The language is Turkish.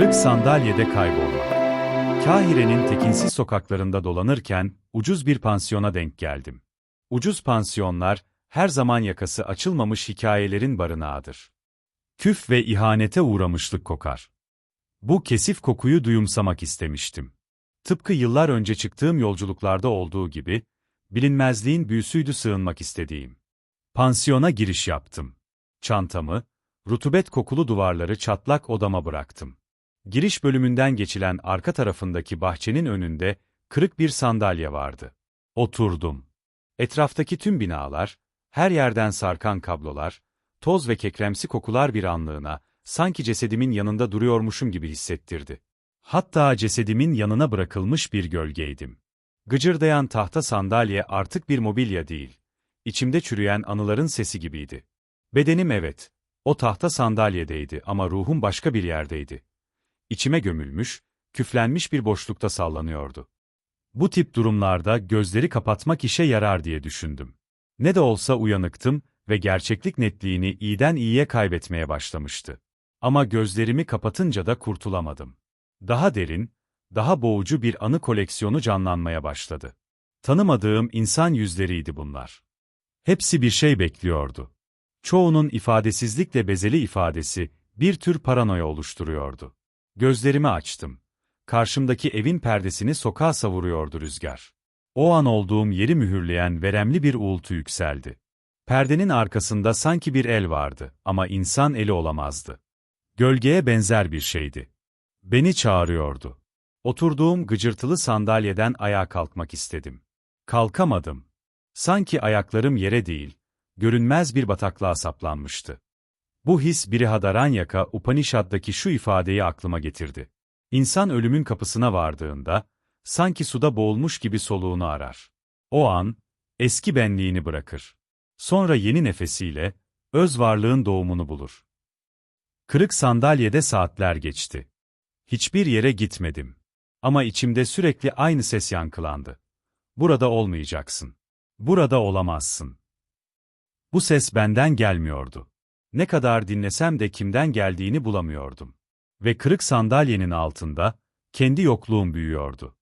Kırık sandalyede kaybolmak. Kahire'nin tekinsiz sokaklarında dolanırken ucuz bir pansiyona denk geldim. Ucuz pansiyonlar her zaman yakası açılmamış hikayelerin barınağıdır. Küf ve ihanete uğramışlık kokar. Bu kesif kokuyu duyumsamak istemiştim. Tıpkı yıllar önce çıktığım yolculuklarda olduğu gibi, bilinmezliğin büyüsüydü sığınmak istediğim. Pansiyona giriş yaptım. Çantamı, rutubet kokulu duvarları çatlak odama bıraktım. Giriş bölümünden geçilen arka tarafındaki bahçenin önünde kırık bir sandalye vardı. Oturdum. Etraftaki tüm binalar, her yerden sarkan kablolar, toz ve kekremsi kokular bir anlığına, sanki cesedimin yanında duruyormuşum gibi hissettirdi. Hatta cesedimin yanına bırakılmış bir gölgeydim. Gıcırdayan tahta sandalye artık bir mobilya değil. İçimde çürüyen anıların sesi gibiydi. Bedenim evet, o tahta sandalyedeydi ama ruhum başka bir yerdeydi. İçime gömülmüş, küflenmiş bir boşlukta sallanıyordu. Bu tip durumlarda gözleri kapatmak işe yarar diye düşündüm. Ne de olsa uyanıktım ve gerçeklik netliğini iyiden iyiye kaybetmeye başlamıştı. Ama gözlerimi kapatınca da kurtulamadım. Daha derin, daha boğucu bir anı koleksiyonu canlanmaya başladı. Tanımadığım insan yüzleriydi bunlar. Hepsi bir şey bekliyordu. Çoğunun ifadesizlikle bezeli ifadesi bir tür paranoya oluşturuyordu. Gözlerimi açtım. Karşımdaki evin perdesini sokağa savuruyordu rüzgar. O an olduğum yeri mühürleyen veremli bir uğultu yükseldi. Perdenin arkasında sanki bir el vardı ama insan eli olamazdı. Gölgeye benzer bir şeydi. Beni çağırıyordu. Oturduğum gıcırtılı sandalyeden ayağa kalkmak istedim. Kalkamadım. Sanki ayaklarım yere değil, görünmez bir bataklığa saplanmıştı. Bu his Brihadaranyaka Upanishad'daki şu ifadeyi aklıma getirdi. İnsan ölümün kapısına vardığında, sanki suda boğulmuş gibi soluğunu arar. O an, eski benliğini bırakır. Sonra yeni nefesiyle, öz varlığın doğumunu bulur. Kırık sandalyede saatler geçti. Hiçbir yere gitmedim. Ama içimde sürekli aynı ses yankılandı. Burada olmayacaksın. Burada olamazsın. Bu ses benden gelmiyordu. Ne kadar dinlesem de kimden geldiğini bulamıyordum. Ve kırık sandalyenin altında, kendi yokluğum büyüyordu.